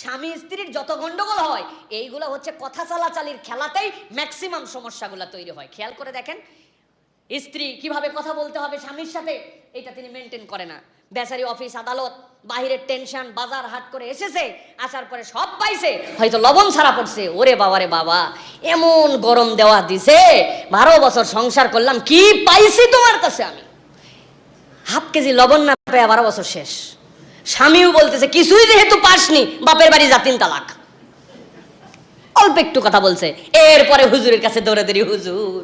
স্বামী স্ত্রীর যত গন্ডগোল হয়, এইগুলো হচ্ছে কথা চালাচালির খেলাতেই ম্যাক্সিমাম সমস্যাগুলো তৈরি হয়। খেয়াল করে দেখেন, স্ত্রী কীভাবে কথা বলতে হবে স্বামীর সাথে, এটা তিনি মেনটেন করে না। বেচারি অফিস আদালত, বাহিরের টেনশন বাজার হাট করে এসেছে, আসার পরে সব পাইছে, হয়তো লবণ ছাড়া পড়ছে। ওরে বাবারে বাবা, এমন গরম দেওয়া দিছে, বারো বছর সংসার করলাম, কি পাইছি তোমার কাছে আমি? হাফ কেজি লবণ না পেয়ে বারো বছর শেষ। স্বামীও বলতেছে, কিছুই যেহেতু পাসনি, বাপের বাড়ি জাতিন তালাক। অল্প একটু কথা বলছে। এরপরে হুজুরের কাছে দৌড়ে দৌড়ি হুজুর,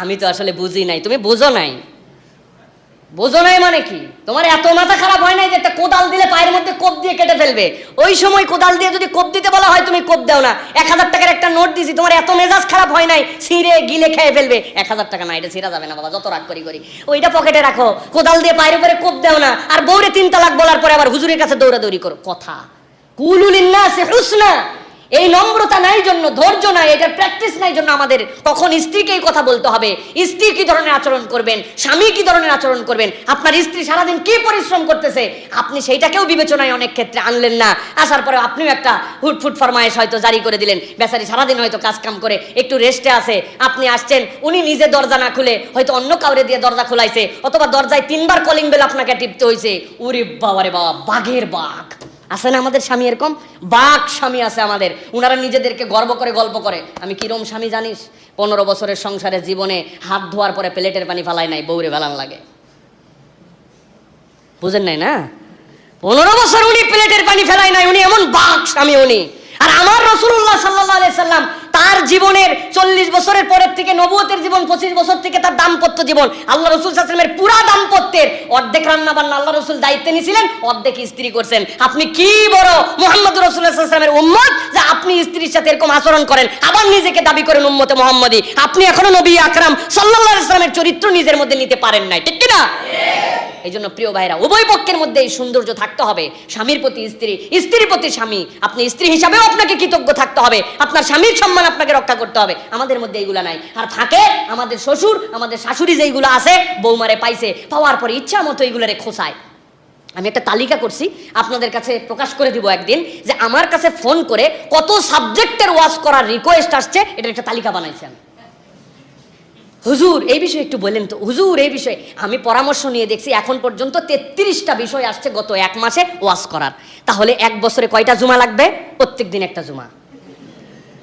আমি তো আসলে বুঝি নাই। তুমি বুঝো নাই? বোঝো নাই মানে কি? তোমার এত মাথা খারাপ হয় নাই যে একটা কোদাল দিলে পায়ের মধ্যে কোপ দিয়ে কেটে ফেলবে? ওই সময় কোদাল দিয়ে যদি কোপ দিতে বলা হয়, তুমি কোপ দাও না। এক হাজার টাকার একটা নোট দিছি, তোমার এত মেজাজ খারাপ হয় নাই, ছিঁড়ে গিলে খেয়ে ফেলবে। এক হাজার টাকা না, এটা ছিঁড়া যাবে না বাবা, যত রাগ করি করি। ওইটা পকেটে রাখো। কোদাল দিয়ে পায়ের উপরে কোপ দাও না। আর বৌরে তিন তালাক বলার পরে আবার হুজুরের কাছে দৌড়াদৌড়ি করো। কথা। কুলুলিন্না সে হুসনা। এই নম্রতা নাই জন্য, ধৈর্য নাই এটার প্র্যাকটিস নাই জন্য আমাদের তখন স্ত্রীকে এই কথা বলতে হবে। স্ত্রী কি ধরনের আচরণ করবেন? স্বামী কি ধরনের আচরণ করবেন? আপনার স্ত্রী সারাদিন কি পরিশ্রম করতেছে? আপনি সেইটাকেও বিবেচনায় অনেক ক্ষেত্রে আনলেন না। আসার পরে আপনিও একটা হুটফুট ফরমায়েশ হয়তো জারি করে দিলেন। বেচারি সারাদিন হয়তো কাজ কাম করে, একটু রেস্টে আছে। আপনি আসছেন, উনি নিজে দরজা না খুলে হয়তো অন্য কাউরে দিয়ে দরজা খোলাইছে, অথবা দরজায় তিনবার কলিং বেল আপনাকে টিপতে হয়েছে উরি বাবারে বাবা, বাঘের বাঘ। আছে না আমাদের স্বামী এরকম? বাক স্বামী আছে আমাদের। উনারা নিজেদেরকে গর্ব করে, গল্প করে। আমি কিরম স্বামী জানিস? পনেরো বছরের সংসারের জীবনে হাত ধোয়ার পরে প্লেটের পানি ফালায় নাই বৌরে ফেলান লাগে। বুঝেন নাই না? পনেরো বছর উনি প্লেটের পানি ফেলায় নাই, উনি এমন বাক স্বামী উনি। আর আমার রসুল্লাহ সাল্লাহ সাল্লাম তার জীবনের চল্লিশ বছরের পরের থেকে নবুয়তের জীবন, পঁচিশ বছর থেকে তার দাম্পত্য জীবন। আল্লাহ রসুল সাল্লামের পুরা দাম্পত্যের অর্ধেক রান্না বান্না আল্লাহ রসুল দায়িত্বে নিয়েছিলেন, অর্ধেক স্ত্রী করছেন। আপনি কি বড় মোহাম্মদ রসুল্লাহ সাল্লামের উম্মত যে আপনি স্ত্রীর সাথে এরকম আচরণ করেন, আবার নিজেকে দাবি করেন উম্মতে মোহাম্মদী? আপনি এখনও নবী আকরাম সাল্লাহ সাল্লামের চরিত্র নিজের মধ্যে নিতে পারেন নাই, ঠিক কিনা? এই জন্য প্রিয় ভাইরা, উভয় পক্ষের মধ্যে এই সৌন্দর্য থাকতে হবে। স্বামীর প্রতি স্ত্রী, স্ত্রীর প্রতি স্বামী। আপনি স্ত্রী হিসাবেও আপনাকে কৃতজ্ঞ থাকতে হবে। আপনার স্বামীর সম্মান আপনাকে রক্ষা করতে হবে। আমাদের মধ্যে এইগুলা নাই। আর থাকে আমাদের শ্বশুর, আমাদের শাশুড়ি যেইগুলো আছে, বৌমারে পাইছে, পাওয়ার পরে ইচ্ছা মতো এইগুলারে খোসায় আমি একটা তালিকা করছি, আপনাদের কাছে প্রকাশ করে দিব একদিন, যে আমার কাছে ফোন করে কত সাবজেক্টের ওয়াজ করার রিকোয়েস্ট আসছে এটা একটা তালিকা বানাইছি আমি। হুজুর, এই বিষয়ে একটু বলেন তো। হুজুর, এই বিষয়ে আমি পরামর্শ নিয়ে দেখছি, এখন পর্যন্ত তেত্রিশটা বিষয় আসছে গত এক মাসে ওয়াশ করার। তাহলে এক বছরে কয়টা জুমা লাগবে? প্রত্যেক দিন একটা জুমা।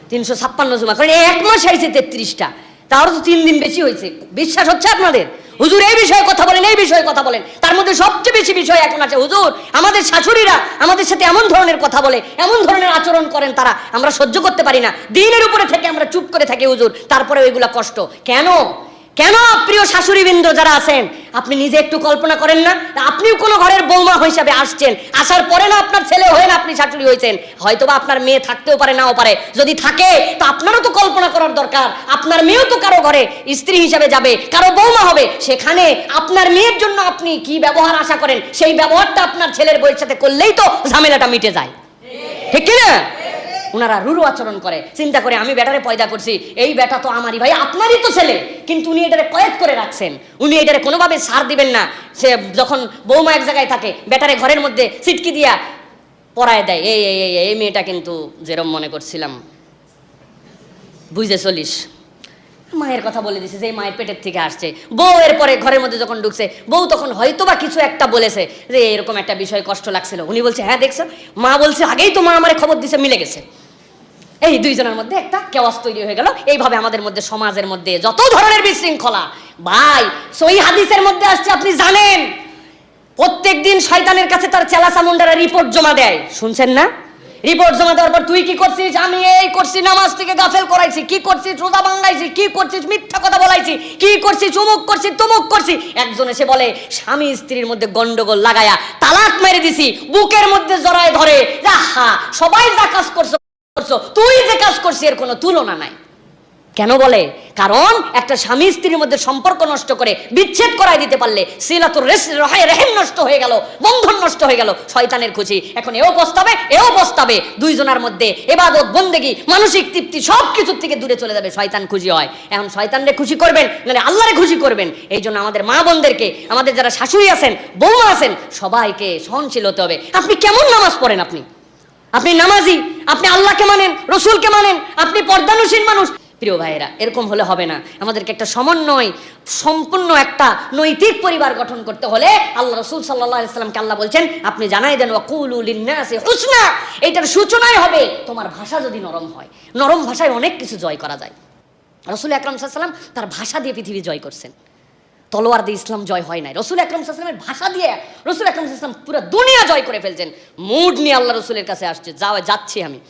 তিনশো ছাপ্পান্ন জুমা। কারণ এক মাস হয়েছে তেত্রিশটা। তারও তো তিন দিন বেশি হয়েছে। বিশ্বাস হচ্ছে আপনাদের? হুজুর, এই বিষয়ে কথা বলেন, এই বিষয়ে কথা বলেন। তার মধ্যে সবচেয়ে বেশি বিষয় এখন আছে, হুজুর, আমাদের শাশুড়িরা আমাদের সাথে এমন ধরনের কথা বলে, এমন ধরনের আচরণ করেন তারা, আমরা সহ্য করতে পারি না। দিনের উপরে থেকে আমরা চুপ করে থাকি, হুজুর, তারপরে ওইগুলা কষ্ট। কেন? কেন প্রিয় শাশুড়িবৃন্দ যারা আছেন, আপনি নিজে একটু কল্পনা করেন না? আপনিও কোনো ঘরের বৌমা হিসাবে আসছেন, আসার পরে না আপনার ছেলে হয়ে না আপনি শাশুড়ি হয়েছেন। হয়তোবা আপনার মেয়ে থাকতেও পারে, নাও পারে। যদি থাকে, তো আপনারও তো কল্পনা করার দরকার। আপনার মেয়েও তো কারও ঘরে স্ত্রী হিসাবে যাবে, কারও বৌমা হবে। সেখানে আপনার মেয়ের জন্য আপনি কি ব্যবহার আশা করেন? সেই ব্যবহারটা আপনার ছেলের বইয়ের সাথে করলেই তো ঝামেলাটা মিটে যায়। ঠিক কি না ওনারা রুরু আচরণ করে। চিন্তা করে আমি ব্যাটারে পয়দা করছি, এই ব্যাটা তো আমারই ভাই, আপনারই তো ছেলে। কিন্তু উনি এটারে কয়েদ করে রাখছেন। উনি এটারে কোনোভাবে সার দিবেন না। সে যখন বৌমা এক জায়গায় থাকে, ব্যাটারে ঘরের মধ্যে সিটকি দিয়া পড়ায় দেয়। এই এই এই এই মেয়েটা কিন্তু যেরম মনে করছিলাম। বুঝে চলিস। মায়ের কথা বলে দিছে যে মায়ের পেটের থেকে আসছে। বউ এর পরে ঘরের মধ্যে যখন ঢুকছে, বউ তখন হয়তো বা কিছু একটা বলেছে যে এরকম একটা বিষয় কষ্ট লাগছিল। উনি বলছে হ্যাঁ দেখছ? মা বলছে, আগেই তো মা আমার খবর দিছে, মিলে গেছে। এই দুইজনের মধ্যে একটা কেওয়াজ তৈরি হয়ে গেল। এইভাবে আমাদের মধ্যে, সমাজের মধ্যে যত ধরনের বিশৃঙ্খলা, ভাই, সই হাদিসের মধ্যে আসছে, আপনি জানেন? প্রত্যেক দিন শয়তানের কাছে তার চেলা চামুন্ডারা রিপোর্ট জমা দেয়। শুনছেন না? রিপোর্ট জমা দেওয়ার পর তুই কি করছিস? আমি এই করছি, নামাজ থেকে গাফেল করাইছি। কি করছিস? রোজা বাংলাইছি কি করছিস? মিথ্যা কথা বলাইছি। কি করছিস? চুমুক করছি তুমুক করছি একজন এসে বলে, স্বামী স্ত্রীর মধ্যে গন্ডগোল লাগায়া তালাক মেরে দিছি। বুকের মধ্যে জড়ায় ধরে। হা সবাই যা কাজ করছ করছ? তুই যে কাজ এর কোনো তুলনা নাই। কেন বলে? কারণ একটা স্বামী স্ত্রীর মধ্যে সম্পর্ক নষ্ট করে বিচ্ছেদ করাই দিতে পারলে রেহেম নষ্ট হয়ে গেল, বন্ধন নষ্ট হয়ে গেল, শয়তানের খুশি। এখন এও এও দুইজনের মধ্যে এবাদত, বন্দেগি, মানসিক তৃপ্তি সব কিছুর থেকে দূরে চলে যাবে, শয়তান খুশি হয়। এখন শয়তানরে খুশি করবেন মানে আল্লাহরে খুশি করবেন। এই জন্য আমাদের মা বোনদেরকে, আমাদের যারা শাশুড়ি আছেন, বৌমা আছেন, সবাইকে সহনশীল হতে হবে। আপনি কেমন নামাজ পড়েন আপনি? আপনি নামাজি, আপনি আল্লাহকে মানেন, রসুলকে মানেন, আপনি পর্দানুসীন মানুষ। প্রিয় ভাইয়েরা, এরকম হলে হবে না। আমাদেরকে একটা সমন্বয়, সম্পূর্ণ একটা নৈতিক পরিবার গঠন করতে হলে আল্লাহ রসুল সাল্লাহ ইসলামকে আল্লাহ বলছেন, আপনি জানাই দেন ওয়াকুলুলিন্নাসি হুসনা। এটার সূচনাই হবে তোমার ভাষা যদি নরম হয়। নরম ভাষায় অনেক কিছু জয় করা যায়। রসুল আকরম সাল্লাম তার ভাষা দিয়ে পৃথিবী জয় করছেন। তলোয়ার দিয়ে ইসলাম জয় হয় নাই। রসুল আকরম সাল্লামের ভাষা দিয়ে রসুল আকরম সাল্লাম পুরো দুনিয়া জয় করে ফেলছেন। মুড নিয়ে আল্লাহ রসুলের কাছে আসছে, যাওয়া, যাচ্ছি আমি।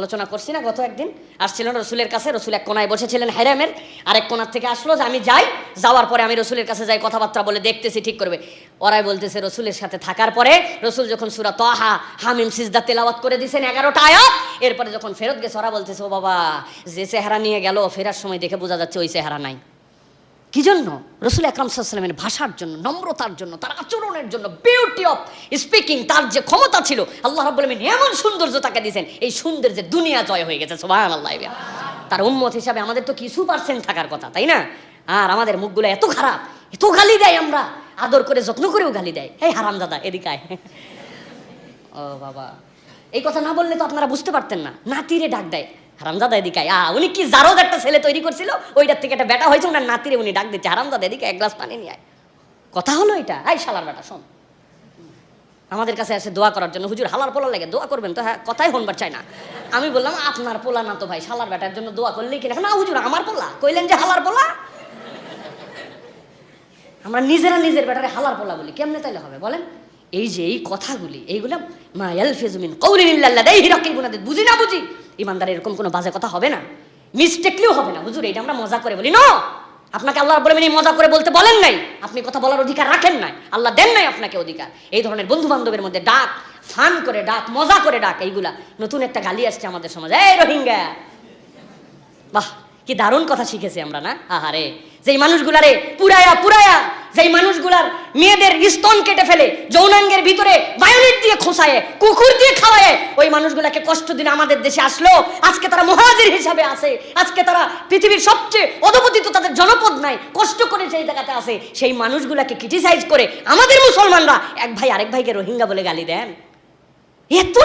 আলোচনা করছি না, গত একদিন আসছিলেন রসুলের কাছে, রসুল এক কোনায় বসেছিলেন হ্যারামের আরেক কোনার থেকে আসলো যে আমি যাই, যাওয়ার পরে আমি রসুলের কাছে যাই, কথাবার্তা বলে দেখতেছি, ঠিক করবে। ওরাই বলতেছে, রসুলের সাথে থাকার পরে রসুল যখন সুরা তহা, হামিম, সিজদা, তেলাওয়াত করে দিয়েছেন এগারোটা আয়াত, এরপরে যখন ফেরত গেছে, ওরা বলতেছে, ও বাবা, যে চেহারা নিয়ে গেল, ফেরার সময় দেখে বোঝা যাচ্ছে ওই চেহারা নাই। কি জন্য রসুল আকরাম সাল্লামের ভাষার জন্য, নম্রতার জন্য, তার আচরণের জন্য বিউটি অফ স্পিকিং তার যে ক্ষমতা ছিল, আল্লাহ রাব্বুল আলামিন এমন সৌন্দর্য তাকে দিয়েছেন, এই সৌন্দর্যে দুনিয়া জয় হয়ে গেছে, সুবহানাল্লাহ। তার উম্মত হিসাবে আমাদের তো কিছু পার্সেন্ট থাকার কথা, তাই না? আর আমাদের মুখগুলো এত খারাপ, এত গালি দেয় আমরা, আদর করে, যত্ন করেও গালি দেয়। এই হারাম দাদা, এদিকে আয়। ও বাবা। এই কথা না বললে তো আপনারা বুঝতে পারতেন না, নাতিরে ডাক দেয়। হারামদাদা এদিকে আয়। আ উনি কি জারদ একটা ছেলে তৈরি করছিল? ওইটার থেকে একটা বেটা হয়েছে, ওনার নাতিরে উনি ডাক দিচ্ছে। হারামদাদা এদিকে এক গ্লাস পানি নিয়ে আয়। কথা হলো এটা? আই শালার বেটা, শোন। আমাদের কাছে এসে দোয়া করার জন্য। হুজুর, হালার পোলা লাগে, দোয়া করবেন তো? হ্যাঁ কথাই হনবার চাই না। আমি বললাম, আপনার পোলা না তো ভাই, শালার বেটার জন্য দোয়া করলেই কিনা না? হুজুর, আমার পোলা? কইলেন যে হালার পোলা? আমরা নিজেরা নিজের ব্যাটারে হালার পোলা বলি। কেমনে তাইলে হবে, বলেন? এই যে এই কথাগুলি, এইগুলো, মা এলফেজুমিন বুনাদের বুঝি না বুঝি? ইমানদার এরকম কোনো বাজে কথা হবে না। মিস্টেকলিও হবে না। হুজুর, এটা আমরা মজা করে বলি। ন আপনাকে আল্লাহ বলে মজা করে বলতে বলেন নাই। আপনি কথা বলার অধিকার রাখেন নাই। আল্লাহ দেন নাই আপনাকে অধিকার। এই ধরনের বন্ধু বান্ধবের মধ্যে ডাক, ফান করে ডাক, মজা করে ডাক, এইগুলা। নতুন একটা গালি আসছে আমাদের সমাজে। এই রোহিঙ্গা! বাহ, কি দারুণ কথা শিখেছি আমরা না? আহারে! যেই মানুষগুলারে পুরায়া পুরায়া! যেই মানুষগুলার মেয়েদের স্তন কেটে ফেলে, যৌনাঙ্গের ভিতরে বায়োলিট দিয়ে খোঁসায় কুকুর দিয়ে খাওয়ায়, ওই মানুষগুলাকে কষ্ট দিন আমাদের দেশে আসলো। আজকে তারা মহাজির হিসাবে আছে। আজকে তারা পৃথিবীর সবচেয়ে অধপতিত তাদের জনপদ নাই। কষ্ট করে সেই জায়গাতে আসে সেই মানুষগুলাকে ক্রিটিসাইজ করে আমাদের মুসলমানরা এক ভাই আরেক ভাইকে রোহিঙ্গা বলে গালি দেন। এত